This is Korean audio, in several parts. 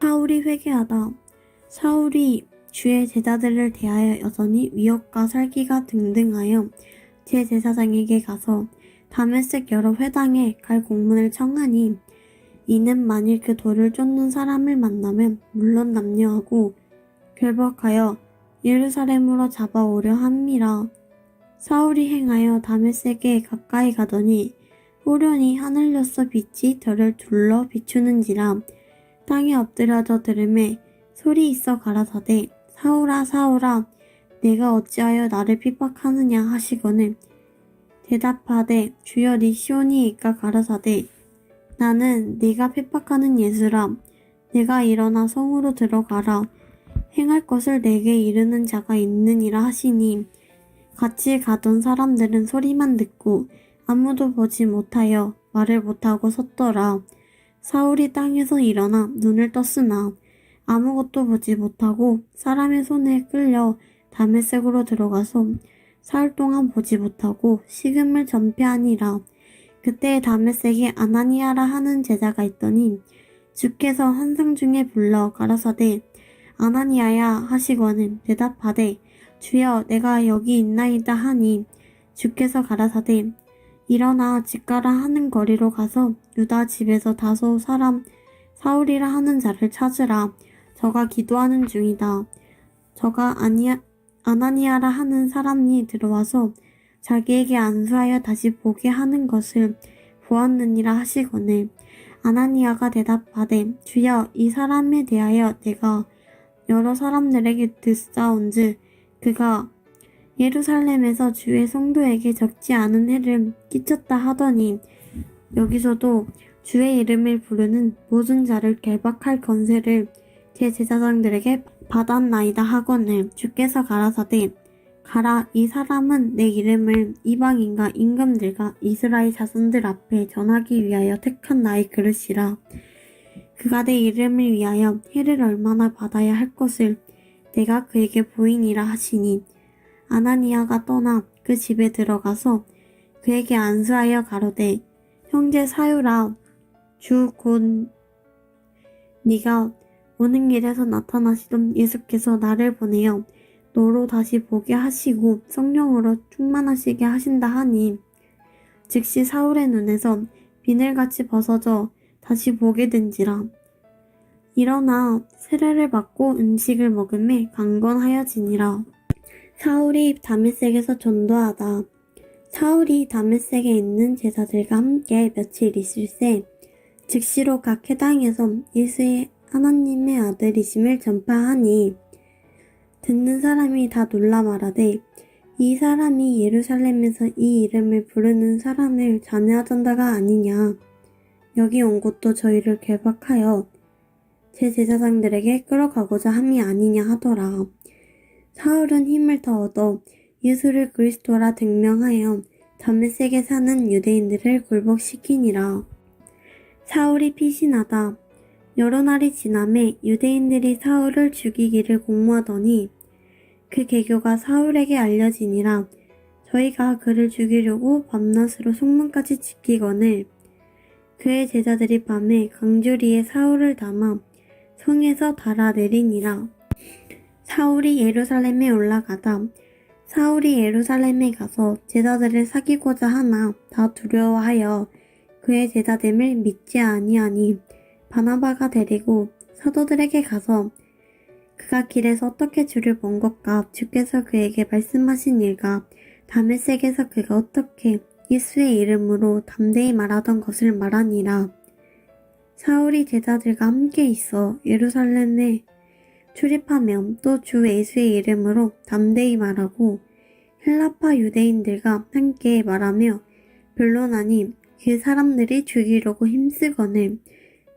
사울이 회개하다. 사울이 주의 제자들을 대하여 여전히 위협과 살기가 등등하여 제 제사장에게 가서 다메섹 여러 회당에 갈 공문을 청하니 이는 만일 그 돌을 쫓는 사람을 만나면 물론 남녀하고 결박하여 예루살렘으로 잡아오려 함이라. 사울이 행하여 다메섹에 가까이 가더니 호련히 하늘로서 빛이 저를 둘러 비추는지라 땅에 엎드려져 들음에 소리 있어 가라사대 사울아 사울아 내가 어찌하여 나를 핍박하느냐? 하시거늘 대답하되 주여 니시오니이까? 가라사대 나는 네가 핍박하는 예수라 내가 일어나 성으로 들어가라. 행할 것을 내게 이르는 자가 있느니라 하시니. 같이 가던 사람들은 소리만 듣고 아무도 보지 못하여 말을 못하고 섰더라. 사울이 땅에서 일어나 눈을 떴으나 아무것도 보지 못하고 사람의 손에 끌려 다메섹으로 들어가서 사흘 동안 보지 못하고 식음을 전폐하니라. 그때 다메섹에 아나니아라 하는 제자가 있더니 주께서 환상 중에 불러 가라사대 아나니아야 하시거늘 대답하되 주여 내가 여기 있나이다 하니 주께서 가라사대 일어나 집가라 하는 거리로 가서 유다 집에서 다소 사람 사울이라 하는 자를 찾으라. 저가 기도하는 중이다. 저가 아니야 아나니아라 하는 사람이 들어와서 자기에게 안수하여 다시 보게 하는 것을 보았느니라 하시거늘 아나니아가 대답하되 주여 이 사람에 대하여 내가 여러 사람들에게 듣사온즉 그가 예루살렘에서 주의 성도에게 적지 않은 해를 끼쳤다 하더니 여기서도 주의 이름을 부르는 모든 자를 결박할 건세를 제 제사장들에게 받았나이다 하거늘 주께서 가라사대 가라 이 사람은 내 이름을 이방인과 임금들과 이스라엘 자손들 앞에 전하기 위하여 택한 나의 그릇이라. 그가 내 이름을 위하여 해를 얼마나 받아야 할 것을 내가 그에게 보이니라 하시니 아나니아가 떠나 그 집에 들어가서 그에게 안수하여 가로되 형제 사유라 주 곧 네가 오는 길에서 나타나시던 예수께서 나를 보내어 너로 다시 보게 하시고 성령으로 충만하시게 하신다 하니 즉시 사울의 눈에서 비늘같이 벗어져 다시 보게 된지라. 일어나 세례를 받고 음식을 먹음에 강건하여지니라 사울이 다메섹에서 전도하다. 사울이 다메섹에 있는 제자들과 함께 며칠 있을새 즉시로 각 해당에서 예수의 하나님의 아들이심을 전파하니 듣는 사람이 다 놀라 말하되 이 사람이 예루살렘에서 이 이름을 부르는 사람을 잔해하던다가 아니냐 여기 온 곳도 저희를 결박하여 제 제사장들에게 끌어가고자 함이 아니냐 하더라. 사울은 힘을 더 얻어 예수를 그리스도라 등명하여 다메섹에 사는 유대인들을 굴복시키니라. 사울이 피신하다. 여러 날이 지남에 유대인들이 사울을 죽이기를 공모하더니 그 계교가 사울에게 알려지니라. 저희가 그를 죽이려고 밤낮으로 속문까지 지키거늘 그의 제자들이 밤에 강주리에 사울을 담아 성에서 달아내리니라. 사울이 예루살렘에 올라가다 사울이 예루살렘에 가서 제자들을 사귀고자 하나 다 두려워하여 그의 제자됨을 믿지 아니하니 바나바가 데리고 사도들에게 가서 그가 길에서 어떻게 주를 본 것과 주께서 그에게 말씀하신 일과 다메섹에서 그가 어떻게 예수의 이름으로 담대히 말하던 것을 말하니라. 사울이 제자들과 함께 있어 예루살렘에 출입하면 또 주 예수의 이름으로 담대히 말하고 헬라파 유대인들과 함께 말하며 변론하니 그 사람들이 죽이려고 힘쓰거늘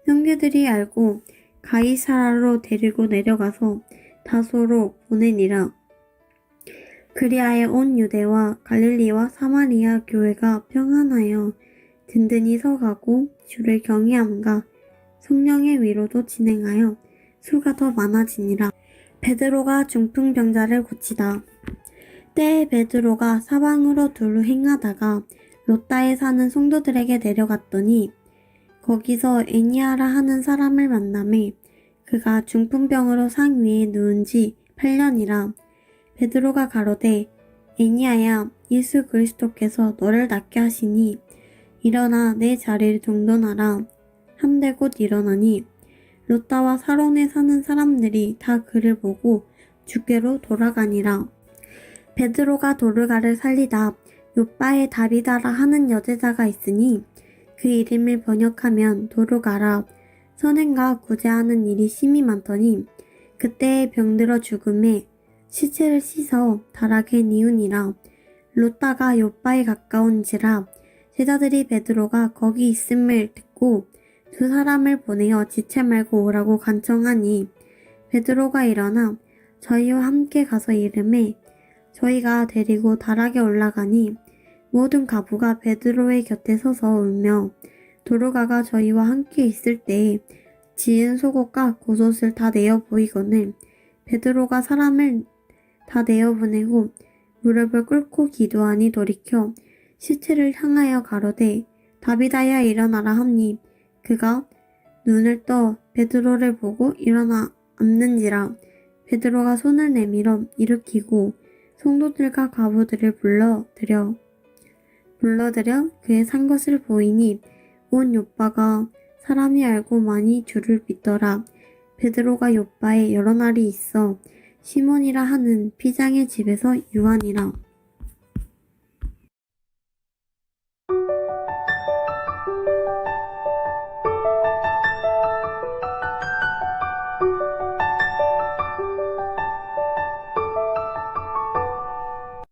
형제들이 알고 가이사라로 데리고 내려가서 다소로 보내니라. 그리하여 온 유대와 갈릴리와 사마리아 교회가 평안하여 든든히 서가고 주를 경외함과 성령의 위로도 진행하여 수가 더 많아지니라. 베드로가 중풍병자를 고치다. 때에 베드로가 사방으로 두루 행하다가 로따에 사는 성도들에게 내려갔더니 거기서 애니아라 하는 사람을 만남에 그가 중풍병으로 상 위에 누운 지 8년이라 베드로가 가로되 애니아야 예수 그리스도께서 너를 낫게 하시니 일어나 내 자리를 정돈하라 한데 곧 일어나니 로따와 사론에 사는 사람들이 다 그를 보고 주께로 돌아가니라. 베드로가 도르가를 살리다 요빠에 다비다라 하는 여제자가 있으니 그 이름을 번역하면 도르가라. 선행과 구제하는 일이 심히 많더니 그때에 병들어 죽음에 시체를 씻어 다락에 니우니라. 로따가 요빠에 가까운지라 제자들이 베드로가 거기 있음을 듣고 두 사람을 보내어 지체 말고 오라고 간청하니 베드로가 일어나 저희와 함께 가서 이름에 저희가 데리고 다락에 올라가니 모든 가부가 베드로의 곁에 서서 울며 도로가가 저희와 함께 있을 때에 지은 속옷과 겉옷을 다 내어 보이거늘 베드로가 사람을 다 내어 보내고 무릎을 꿇고 기도하니 돌이켜 시체를 향하여 가로되 다비다야 일어나라 하니 그가 눈을 떠 베드로를 보고 일어나 앉는지라 베드로가 손을 내밀어 일으키고 성도들과 가부들을 불러들여 불러들여 그의 산 것을 보이니 온 요빠가 사람이 알고 많이 주를 믿더라. 베드로가 요빠에 여러 날이 있어 시몬이라 하는 피장의 집에서 유한이라.